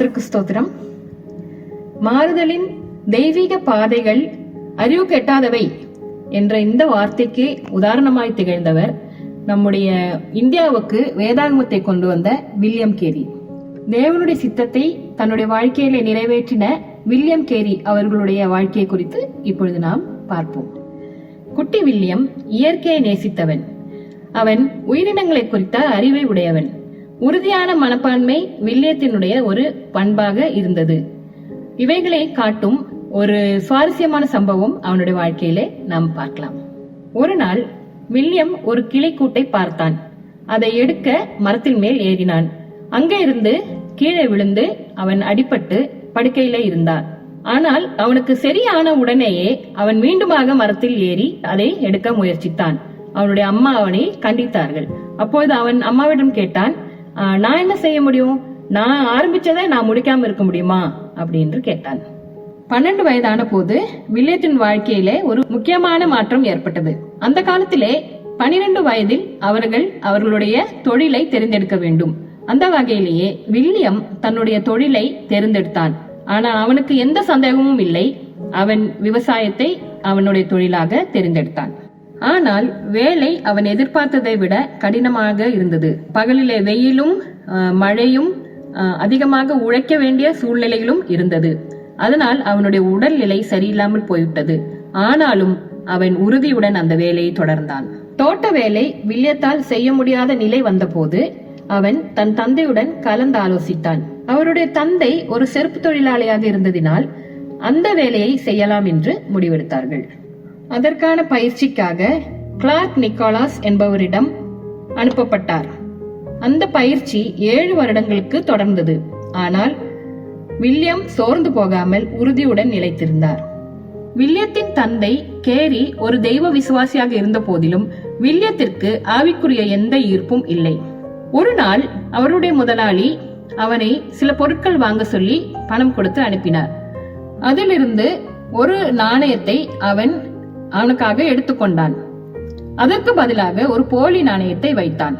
கர்த்தருக்கு ஸ்தோத்திரம். மாறுதலின் தெய்வீக பாதைகள் அறிவு கெட்டாதவை என்ற இந்த வார்த்தைக்கு உதாரணமாய் திகழ்ந்தவர் நம்முடைய இந்தியாவுக்கு வேதாகமத்தை கொண்டு வந்த வில்லியம் கேரி. தேவனுடைய சித்தத்தை தன்னுடைய வாழ்க்கையில நிறைவேற்றின வில்லியம் கேரி அவர்களுடைய வாழ்க்கையை குறித்து இப்பொழுது நாம் பார்ப்போம். குட்டி வில்லியம் இயற்கையை நேசித்தவன். அவன் உயிரினங்களை குறித்த அறிவை உடையவன். உறுதியான மனப்பான்மை வில்லியத்தினுடைய ஒரு பண்பாக இருந்தது. இவைகளை காட்டும் ஒரு சுவாரஸ்யமான சம்பவம் அவனுடைய வாழ்க்கையிலே நாம் பார்க்கலாம். ஒரு நாள் வில்லியம் ஒரு கிளைக்கூட்டை பார்த்தான். அதை எடுக்க மரத்தின் மேல் ஏறினான். அங்கே இருந்து கீழே விழுந்து அவன் அடிபட்டு படுக்கையில இருந்தான். ஆனால் அவனுக்கு சரியான உடனேயே அவன் மீண்டுமாக மரத்தில் ஏறி அதை எடுக்க முயற்சித்தான். அவனுடைய அம்மா அவனை கண்டித்தார்கள். அப்போது அவன் அம்மாவிடம் கேட்டான் நான் என்ன செய்ய முடியும்? நான் ஆரம்பிச்சதை நான் முடிக்காம இருக்க முடியுமா? அப்படின்னு கேட்டான். பன்னெண்டு வயதான போது வில்லியத்தின் வாழ்க்கையிலே ஒரு முக்கியமான மாற்றம் ஏற்பட்டது. அந்த காலத்திலே பனிரெண்டு வயதில் அவர்கள் அவர்களுடைய தொழிலை தெரிந்தெடுக்க வேண்டும். அந்த வகையிலேயே வில்லியம் தன்னுடைய தொழிலை தேர்ந்தெடுத்தான். ஆனால் அவனுக்கு எந்த சந்தேகமும் இல்லை. அவன் விவசாயத்தை அவனுடைய தொழிலாக தெரிந்தெடுத்தான். ஆனால் வேலை அவன் எதிர்பார்த்ததை விட கடினமாக இருந்தது. பகலிலே வெயிலும் மழையும் அதிகமாக உழைக்க வேண்டிய சூழ்நிலைகளும் இருந்தது. அதனால் அவனுடைய உடல்நிலை சரியில்லாமல் போய்விட்டது. ஆனாலும் அவன் உறுதியுடன் அந்த வேலையை தொடர்ந்தான். தோட்ட வேலை வில்லியத்தால் செய்ய முடியாத நிலை வந்தபோது அவன் தன் தந்தையுடன் கலந்து ஆலோசித்தான். அவருடைய தந்தை ஒரு செருப்பு தொழிலாளியாக இருந்ததினால் அந்த வேலையை செய்யலாம் என்று முடிவெடுத்தார்கள். அதற்கான பயிற்சிக்காக கிளார்க் நிக்கோலாஸ் என்பவரிடம் அனுப்பப்பட்டார். அந்த பயிற்சி ஏழு வருடங்களுக்கு தொடர்ந்தது. ஆனால் வில்லியம் சோர்ந்து போகாமல் உறுதியுடன் நிலைத்திருந்தார். வில்லியத்தின் தந்தை கேரி ஒரு தெய்வ விசுவாசியாக இருந்த போதிலும் வில்லியத்திற்கு ஆவிக்குரிய எந்த ஈர்ப்பும் இல்லை. ஒரு நாள் அவருடைய முதலாளி அவனை சில பொருட்கள் வாங்க சொல்லி பணம் கொடுத்து அனுப்பினார். அதிலிருந்து ஒரு நாணயத்தை அவன் அவனுக்காக எடுத்துக்கொண்டான். அதற்கு பதிலாக ஒரு போலி நாணயத்தை வைத்தான்.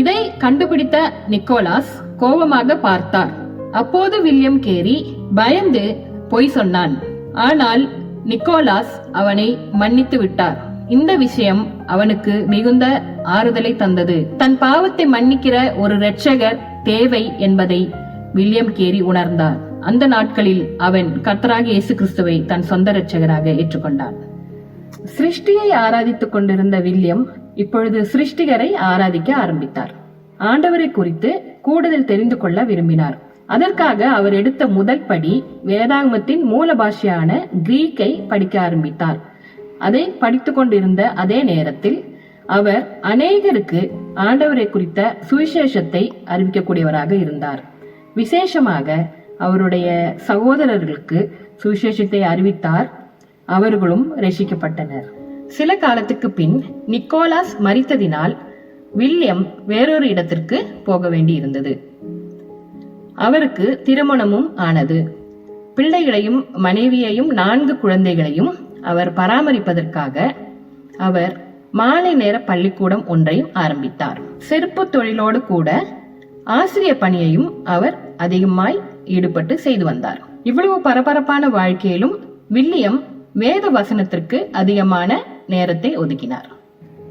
இதை கண்டுபிடித்த நிக்கோலாஸ் கோபமாக பார்த்தார். அப்போது வில்லியம் கேரி பயந்து பொய் சொன்னான். ஆனால் நிக்கோலாஸ் அவனை மன்னித்து விட்டார். இந்த விஷயம் அவனுக்கு மிகுந்த ஆறுதலை தந்தது. தன் பாவத்தை மன்னிக்கிற ஒரு ரட்சகர் தேவை என்பதை வில்லியம் கேரி உணர்ந்தார். அந்த நாட்களில் அவன் கர்த்தராக இயேசு கிறிஸ்துவை தன் சொந்த ரட்சகராக ஏற்றுக்கொண்டான். சிருஷ்டியை ஆராதித்துக் கொண்டிருந்த வில்லியம் இப்பொழுது சிருஷ்டிகரை ஆராதிக்க ஆரம்பித்தார். ஆண்டவரை குறித்து கூடுதல் தெரிந்து கொள்ள விரும்பினார். அதற்காக அவர் எடுத்த முதல் படி வேதாகமத்தின் மூல பாஷையான கிரீக்கை படிக்க ஆரம்பித்தார். அதை படித்துக் கொண்டிருந்த அதே நேரத்தில் அவர் அநேகருக்கு ஆண்டவரை குறித்த சுவிசேஷத்தை அறிவிக்கக்கூடியவராக இருந்தார். விசேஷமாக அவருடைய சகோதரர்களுக்கு சுவிசேஷத்தை அறிவித்தார். அவர்களும் ரசிக்கப்பட்டனர். சில காலத்துக்கு பின் நிக்கோலாஸ் மறித்ததினால் வில்லியம் வேறொரு இடத்திற்கு போக வேண்டியிருந்தது. அவருக்கு திருமணமும் ஆனது. பிள்ளைகளையும் மனைவியையும் நான்கு குழந்தைகளையும் அவர் பராமரிப்பதற்காக அவர் மாலை நேர பள்ளிக்கூடம் ஒன்றையும் ஆரம்பித்தார். செருப்பு தொழிலோடு கூட ஆசிரிய பணியையும் அவர் அதிகமாய் ஈடுபட்டு செய்து வந்தார். இவ்வளவு பரபரப்பான வாழ்க்கையிலும் வில்லியம் வேத வசனத்திற்கு அதிகமான நேரத்தை ஒதுக்கினார்.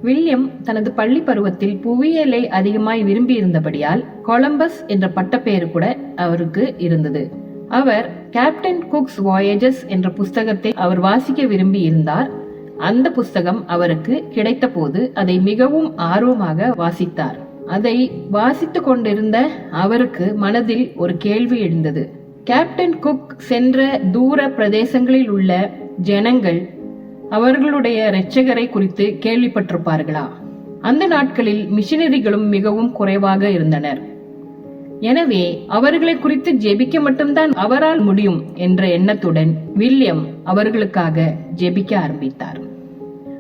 வில்லியம் தனது பள்ளி பருவத்தில் புவியியலை அதிகமாய் விரும்பி இருந்தபடியால் கொலம்பஸ் என்ற பட்டப்பெயர் கூட அவருக்கு இருந்தது. அவர் கேப்டன் குக்ஸ் வாயேஜஸ் என்ற புஸ்தகத்தை அவர் வாசிக்க விரும்பி இருந்தார் அந்த புஸ்தகம் அவருக்கு கிடைத்த போது அதை மிகவும் ஆர்வமாக வாசித்தார். அதை வாசித்து கொண்டிருந்த அவருக்கு மனதில் ஒரு கேள்வி எழுந்தது. கேப்டன் குக் சென்ற தூர பிரதேசங்களில் உள்ள ஜனங்கள் அவர்களுடைய இரட்சகரை குறித்து கேள்விப்பட்டிருப்பார்களா? அந்த நாட்களில் மிஷினரிகளும் மிகவும் குறைவாக இருந்தனர். எனவே அவர்களை குறித்து ஜெபிக்க மட்டும்தான் அவரால் முடியும் என்ற எண்ணத்துடன் வில்லியம் அவர்களுக்காக ஜெபிக்க ஆரம்பித்தார்.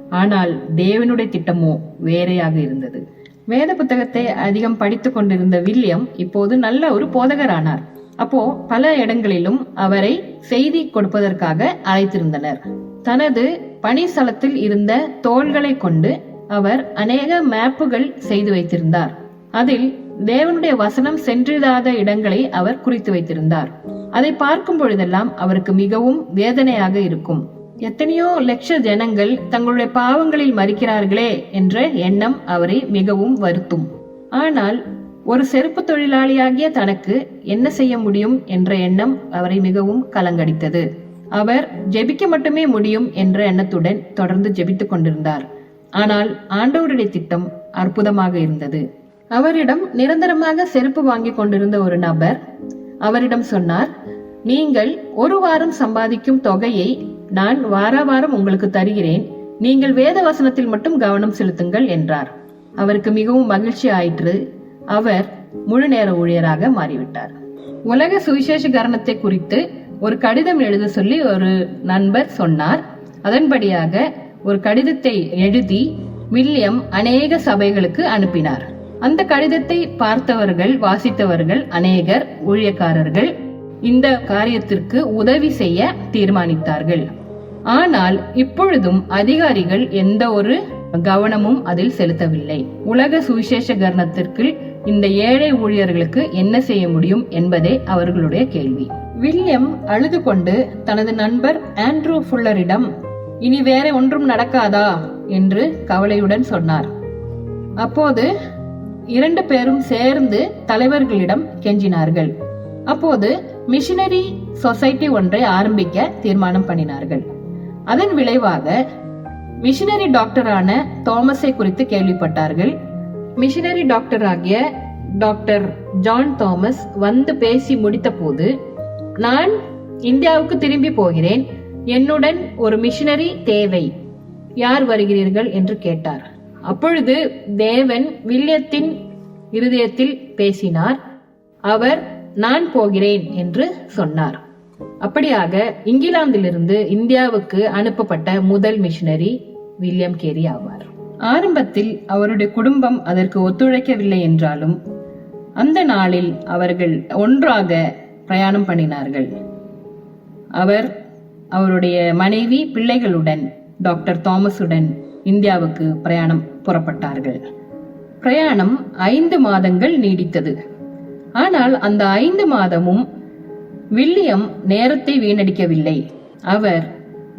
ஆனால் தேவனுடைய திட்டமோ வேறையாக இருந்தது. வேத புத்தகத்தை அதிகம் படித்துக் கொண்டிருந்த வில்லியம் இப்போது நல்ல ஒரு போதகரானார். அப்போ பல இடங்களிலும் அவரை செய்தி கொடுப்பதற்காக அழைத்திருந்தனர். தனது பணிஸ்தலத்தில் இருந்த தோள்களை கொண்டு அவர் அநேக மேப்புகள் செய்து வைத்திருந்தார். அதில் தேவனுடைய வசனம் சென்றிடாத இடங்களை அவர் குறித்து வைத்திருந்தார். அதை பார்க்கும் பொழுதெல்லாம் அவருக்கு மிகவும் வேதனையாக இருக்கும். எத்தனையோ லட்ச ஜனங்கள் தங்களுடைய பாவங்களில் மறிக்கிறார்களே என்ற எண்ணம் அவரை மிகவும் வருத்தும். ஆனால் ஒரு செருப்பு தொழிலாளியாகிய தனக்கு என்ன செய்ய முடியும் என்ற எண்ணம் அவரை மிகவும் கலங்கடித்தது. அவர் ஜெபிக்க மட்டுமே முடியும் என்ற எண்ணத்துடன் தொடர்ந்து ஜெபித்துக் கொண்டிருந்தார். ஆனால் ஆண்டவருடைய திட்டம் அற்புதமாக இருந்தது. அவரிடம் நிரந்தரமாக செருப்பு வாங்கி கொண்டிருந்த ஒரு நபர் அவரிடம் சொன்னார் நீங்கள் ஒரு வாரம் சம்பாதிக்கும் தொகையை நான் வார வாரம் உங்களுக்கு தருகிறேன். நீங்கள் வேத வசனத்தில் மட்டும் கவனம் செலுத்துங்கள் என்றார். அவருக்கு மிகவும் மகிழ்ச்சி ஆயிற்று. அவர் முழு நேர ஊழியராக மாறிவிட்டார். உலக சுவிசேஷ கரணத்தை குறித்து ஒரு கடிதம் எழுத சொல்லி ஒரு நண்பர் சொன்னார். அதன்படியாக ஒரு கடிதத்தை எழுதி வில்லியம் அநேக சபைகளுக்கு அனுப்பினார். அந்த கடிதத்தை பார்த்தவர்கள் வாசித்தவர்கள் அநேகர் ஊழியக்காரர்கள் இந்த காரியத்திற்கு உதவி செய்ய தீர்மானித்தார்கள். ஆனால் இப்பொழுதும் அதிகாரிகள் எந்த ஒரு கவனமும் அதில் செலுத்தவில்லை. உலக சுவிசேஷ கர்ணத்திற்கு இந்த ஏழை ஊழியர்களுக்கு என்ன செய்ய முடியும் என்பதே அவர்களுடைய கேள்வி. வில்லியம் அழுது கொண்டு தனது நண்பர் ஆண்ட்ரூ ஃபுல்லரிடம் இனி வேற ஒன்றும் நடக்காதா? என்று கவலையுடன் சொன்னார். அப்போது இரண்டு பேரும் சேர்ந்து தலைவர்களிடம் கெஞ்சினார்கள். அப்போது மிஷினரி சொசைட்டி ஒன்றை ஆரம்பிக்க தீர்மானம் பண்ணினார்கள். அதன் விளைவாக மிஷினரி டாக்டரான தாமஸை குறித்து கேள்விப்பட்டார்கள். மிஷினரி டாக்டர் ஆகிய டாக்டர் ஜான் தாமஸ் வந்து பேசி முடித்த போது நான் இந்தியாவுக்கு திரும்பி போகிறேன். என்னுடன் ஒரு மிஷினரி தேவை. யார் வருகிறீர்கள்? என்று கேட்டார். அப்பொழுது தேவன் வில்லியத்தின் இருதயத்தில் பேசினார். அவர் நான் போகிறேன் என்று சொன்னார். அப்படியாக இங்கிலாந்திலிருந்து இந்தியாவுக்கு அனுப்பப்பட்ட முதல் மிஷினரி வில்லியம் கேரி ஆவார். ஆரம்பத்தில் அவருடைய குடும்பம் அதற்கு ஒத்துழைக்கவில்லை என்றாலும் அந்த நாளில் அவர்கள் ஒன்றாக பிரயாணம் பண்ணினார்கள். அவர் அவருடைய மனைவி பிள்ளைகளுடன் டாக்டர் தாமஸுடன் இந்தியாவுக்கு பிரயாணம் புறப்பட்டார்கள். பிரயாணம் ஐந்து மாதங்கள் நீடித்தது. ஆனால் அந்த ஐந்து மாதமும் வில்லியம் நேரத்தை வீணடிக்கவில்லை. அவர்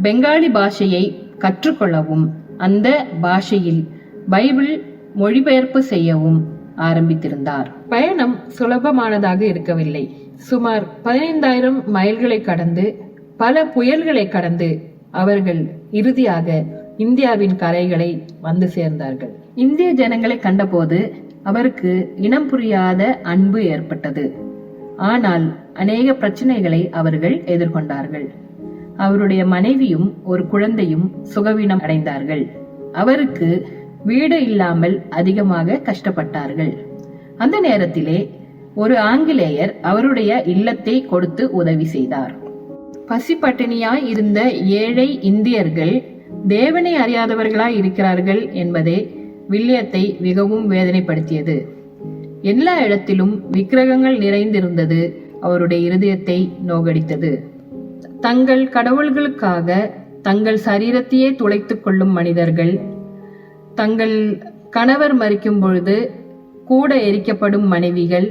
பெங்காலி பாஷையை கற்றுக்கொள்ளவும் அந்த பாஷையில் பைபிள் மொழிபெயர்ப்பு செய்யவும் ஆரம்பித்திருந்தார். பயணம் சுலபமானதாக இருக்கவில்லை. சுமார் பதினைந்தாயிரம் மைல்களை கடந்து பல புயல்களை கடந்து அவர்கள் இறுதியாக இந்தியாவின் கரைகளை வந்து சேர்ந்தார்கள். இந்திய ஜனங்களை கண்டபோது அவருக்கு இனம் புரியாத அன்பு ஏற்பட்டது. ஆனால் அநேக பிரச்சனைகளை அவர்கள் எதிர்கொண்டார்கள். அவருடைய மனைவியும் ஒரு குழந்தையும் சுகவீனம் அடைந்தார்கள். அவருக்கு வீடு இல்லாமல் அதிகமாக கஷ்டப்பட்டார்கள். அந்த நேரத்திலே ஒரு ஆங்கிலேயர் அவருடைய இல்லத்தை கொடுத்து உதவி செய்தார். பசிப்பட்டினியாய் இருந்த ஏழை இந்தியர்கள் தேவனை அறியாதவர்களாய் இருக்கிறார்கள் என்பதே வில்லியத்தை மிகவும் வேதனைப்படுத்தியது. எல்லா இடத்திலும் விக்கிரகங்கள் நிறைந்திருந்தது அவருடைய இருதயத்தை நோகடித்தது. தங்கள் கடவுள்களுக்காக தங்கள் சரீரத்தையே துளைத்து கொள்ளும் மனிதர்கள். தங்கள் கணவர் மறிக்கும் பொழுது கூட எரிக்கப்படும் மனைவிகள்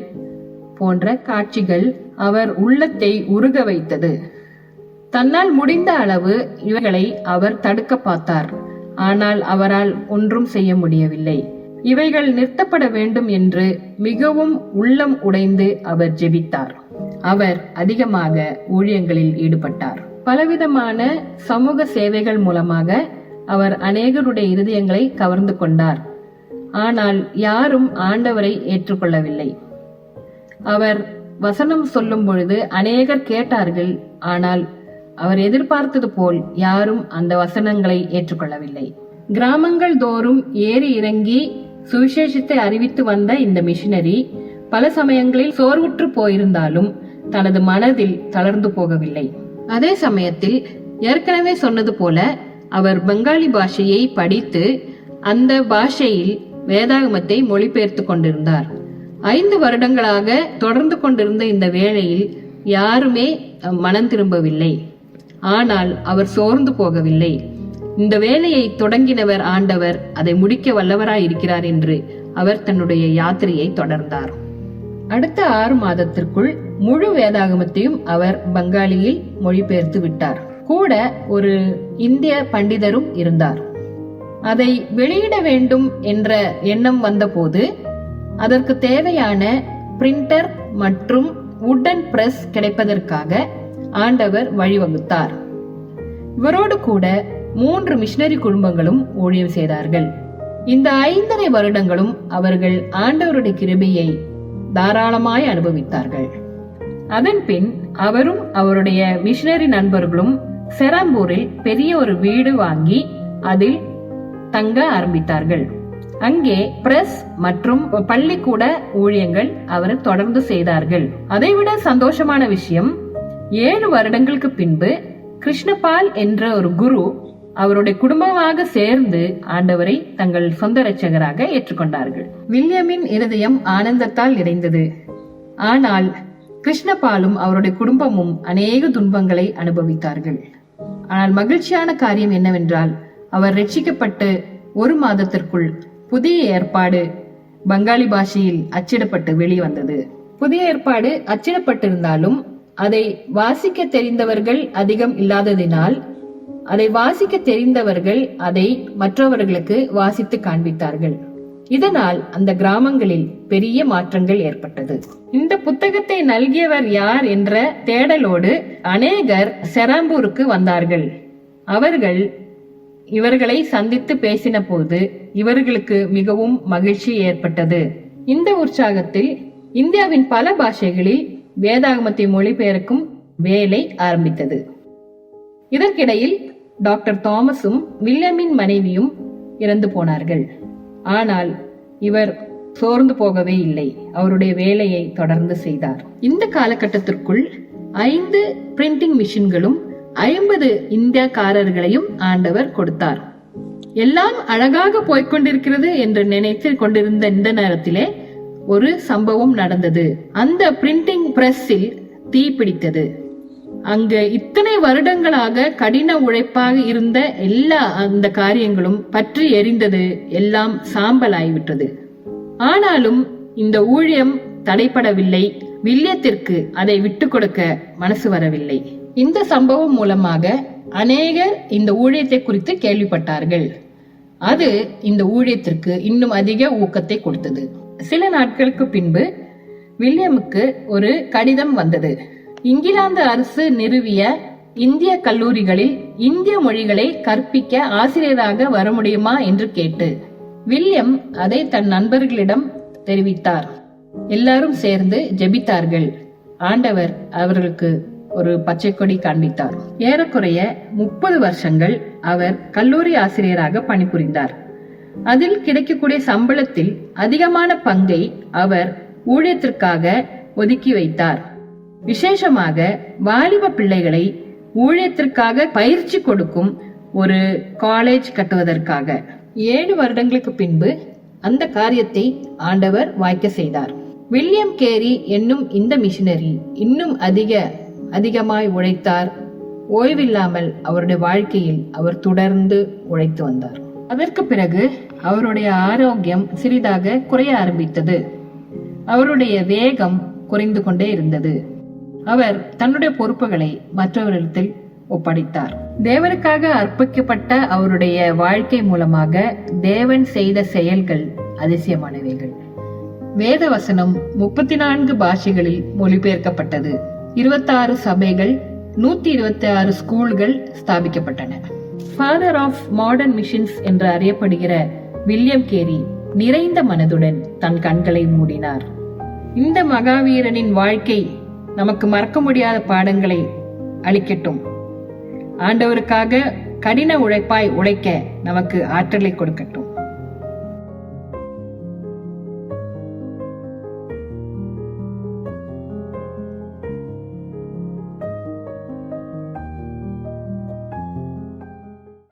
போன்ற காட்சிகள் அவர் உள்ளத்தை உருக வைத்தது. தன்னால் முடிந்த அளவு இவைகளை அவர் தடுக்க பார்த்தார். ஆனால் அவரால் ஒன்றும் செய்ய முடியவில்லை. இவைகள் நிறுத்தப்பட வேண்டும் என்று மிகவும் உள்ளம் உடைந்து அவர் ஜெபித்தார். அவர் அதிகமாக ஊழியங்களில் ஈடுபட்டார். பலவிதமான சமூக சேவைகள் மூலமாக அவர் அநேகருடைய இருதயங்களை கவர்ந்து கொண்டார். ஆனால் யாரும் ஆண்டவரை ஏற்றுக்கொள்ளவில்லை. அவர் வசனம் சொல்லும் பொழுது அநேகர் கேட்டார்கள் ஆனால் அவர் எதிர்பார்த்தது போல் யாரும் அந்த வசனங்களை ஏற்றுக்கொள்ளவில்லை. கிராமங்கள் தோறும் ஏறி இறங்கி சுவிசேஷத்தை அறிவித்து வந்த இந்த மிஷினரி பல சமயங்களில் சோர்வுற்று போயிருந்தாலும் தனது மனதில் தளர்ந்து போகவில்லை. அதே சமயத்தில் ஏற்கனவே சொன்னது போல அவர் பெங்காலி பாஷையை படித்து அந்த பாஷையில் வேதாகமத்தை மொழிபெயர்த்து கொண்டிருந்தார். ஐந்து வருடங்களாக தொடர்ந்து கொண்டிருந்த இந்த வேளையில் யாருமே மனம் திரும்பவில்லை. ஆனால் அவர் சோர்ந்து போகவில்லை. இந்த வேலையை தொடங்கினவர் ஆண்டவர் அதை முடிக்க வல்லவராய் இருக்கிறார் என்று அவர் தன்னுடைய யாத்திரையை தொடர்ந்தார். அடுத்த ஆறு மாதத்திற்குள் முழு வேதாகமத்தையும் அவர் பங்காளியில் மொழிபெயர்த்து விட்டார். கூட ஒரு இந்திய பண்டிதரும் இருந்தார். அதை வெளியிட வேண்டும் என்ற எண்ணம் வந்தபோது அதற்கு தேவையான பிரிண்டர் மற்றும் உட்டன் பிரஸ் கிடைப்பதற்காக ஆண்டவர் வழிவகுத்தார். இவரோடு கூட மூன்று மிஷனரி குடும்பங்களும் ஊழியம் செய்தார்கள். இந்த ஐந்தரை வருடங்களும் அவர்கள் ஆண்டவருடைய கிருபையை தாராளமாய் அனுபவித்தார்கள். அதன் பின் அவரும் அவருடைய மிஷனரி நண்பர்களும் செராம்பூரில் பெரிய ஒரு வீடு வாங்கி அதில் தங்க ஆரம்பித்தார்கள். அங்கே பிரஸ் மற்றும் பள்ளிக்கூட ஊழியங்கள் அவர் தொடர்ந்து செய்தார்கள். அதைவிட சந்தோஷமான விஷயம் ஏழு வருடங்களுக்கு பின்பு கிருஷ்ணபால் என்ற ஒரு குரு அவருடைய குடும்பமாக சேர்ந்து ஆண்டவரை தங்கள் சொந்த இரட்சகராக ஏற்றுக்கொண்டார்கள். வில்லியமின் இருதயம் ஆனந்தத்தால் நிறைந்தது. ஆனால் கிருஷ்ணபாலும் அவருடைய குடும்பமும் அநேக துன்பங்களை அனுபவித்தார்கள். ஆனால் மகிழ்ச்சியான காரியம் என்னவென்றால் அவர் ரட்சிக்கப்பட்டு ஒரு மாதத்திற்குள் புதிய ஏற்பாடு பங்காளி பாஷையில் அச்சிடப்பட்டு வெளிவந்தது. புதிய ஏற்பாடு அச்சிடப்பட்டிருந்தாலும் அதை வாசிக்க தெரிந்தவர்கள் அதிகம் இல்லாததினால் அதை வாசிக்க தெரிந்தவர்கள் அதை மற்றவர்களுக்கு வாசித்து காண்பித்தார்கள். இதனால் அந்த கிராமங்களில் பெரிய மாற்றங்கள் ஏற்பட்டது. இந்த புத்தகத்தை நல்கியவர் யார் என்ற தேடலோடு அநேகர் செராம்பூருக்கு வந்தார்கள். அவர்கள் இவர்களை சந்தித்து பேசின போது இவர்களுக்கு மிகவும் மகிழ்ச்சி ஏற்பட்டது. இந்த உற்சாகத்தில் இந்தியாவின் பல பாஷைகளில் வேதாகமத்தை மொழிபெயர்க்கும் வேலை ஆரம்பித்தது. இதற்கிடையில் டாக்டர் தாமஸும் வில்லியமின் மனைவியும் இறந்து போனார்கள். ஆனால் இவர் சோர்ந்து போகவே இல்லை. அவருடைய வேலையை தொடர்ந்து செய்தார். இந்த காலகட்டத்திற்குள் ஐந்து பிரிண்டிங் மிஷின்களும் ஐம்பது இந்தியக்காரர்களையும் ஆண்டவர் கொடுத்தார். எல்லாம் அழகாக போய்க்கொண்டிருக்கிறது என்று நினைத்து கொண்டிருந்த இந்த நேரத்திலே ஒரு சம்பவம் நடந்தது. அந்த பிரிண்டிங் பிரஸ்ஸில் தீ பிடித்தது. அங்கு இத்தனை வருடங்களாக கடின உழைப்பாக இருந்த எல்லா அந்த காரியங்களும் பற்றி எரிந்தது எல்லாம் சாம்பலாய்விட்டது. ஆனாலும் இந்த ஊழியம் தடைப்படவில்லை வில்லியத்திற்கு அதை விட்டு கொடுக்க மனசு வரவில்லை. இந்த சம்பவம் மூலமாக அநேகர் இந்த ஊழியத்தை குறித்து கேள்விப்பட்டார்கள். அது இந்த ஊழியத்திற்கு இன்னும் அதிக ஊக்கத்தை கொடுத்தது. சில நாட்களுக்கு பின்பு வில்லியமுக்கு ஒரு கடிதம் வந்தது. இங்கிலாந்து அரசு நிறுவிய இந்திய கல்லூரிகளில் இந்திய மொழிகளை கற்பிக்க ஆசிரியராக வர முடியுமா என்று கேட்டு வில்லியம் அதை தன் நண்பர்களிடம் தெரிவித்தார். எல்லாரும் சேர்ந்து ஜெபித்தார்கள். ஆண்டவர் அவர்களுக்கு ஒரு பச்சை கொடி காண்பித்தார். ஏறக்குறைய முப்பது வருஷங்கள் அவர் கல்லூரி ஆசிரியராக பணிபுரிந்தார். அதில் கிடைக்கக்கூடிய சம்பளத்தில் அதிகமான பங்கை அவர் ஊழியத்திற்காக ஒதுக்கி வைத்தார். விசேஷமாக வாலிப பிள்ளைகளை ஊழியத்திற்காக பயிற்சி கொடுக்கும் ஒரு காலேஜ் கட்டுவதற்காக. ஏழு வருடங்களுக்கு பின்பு அந்த காரியத்தை ஆண்டவர் வாய்க்க செய்தார். வில்லியம் கேரி என்னும் இந்த மிஷினரி இன்னும் அதிக அதிகமாய் உழைத்தார். ஓய்வில்லாமல் அவருடைய வாழ்க்கையில் அவர் தொடர்ந்து உழைத்து வந்தார். அதற்கு பிறகு அவருடைய ஆரோக்கியம் சிறிதாக குறைய ஆரம்பித்தது. அவருடைய வேகம் குறைந்து கொண்டே இருந்தது. அவர் தன்னுடைய பொறுப்புகளை மற்றவரிடத்தில் ஒப்படைத்தார். தேவனுக்காக அர்ப்பிக்கப்பட்ட அவருடைய வாழ்க்கை மூலமாக தேவன் செய்த செயல்கள் அதிசயமானவைகள். வேத வசனம் முப்பத்தி நான்கு பாஷைகளில் மொழிபெயர்க்கப்பட்டது. இருபத்தாறு சபைகள் நூத்தி இருபத்தி ஆறு ஸ்கூல்கள் ஸ்தாபிக்கப்பட்டன. ஃபாதர் ஆஃப் மாடர்ன் மிஷின்ஸ் என்று அறியப்படுகிற வில்லியம் கேரி நிறைந்த மனதுடன் தன் கண்களை மூடினார். இந்த மகாவீரனின் வாழ்க்கை நமக்கு மறக்க முடியாத பாடங்களை அளிக்கட்டும். ஆண்டவருக்காக கடின உழைப்பாய் உழைக்க நமக்கு ஆற்றலை கொடுக்கட்டும்.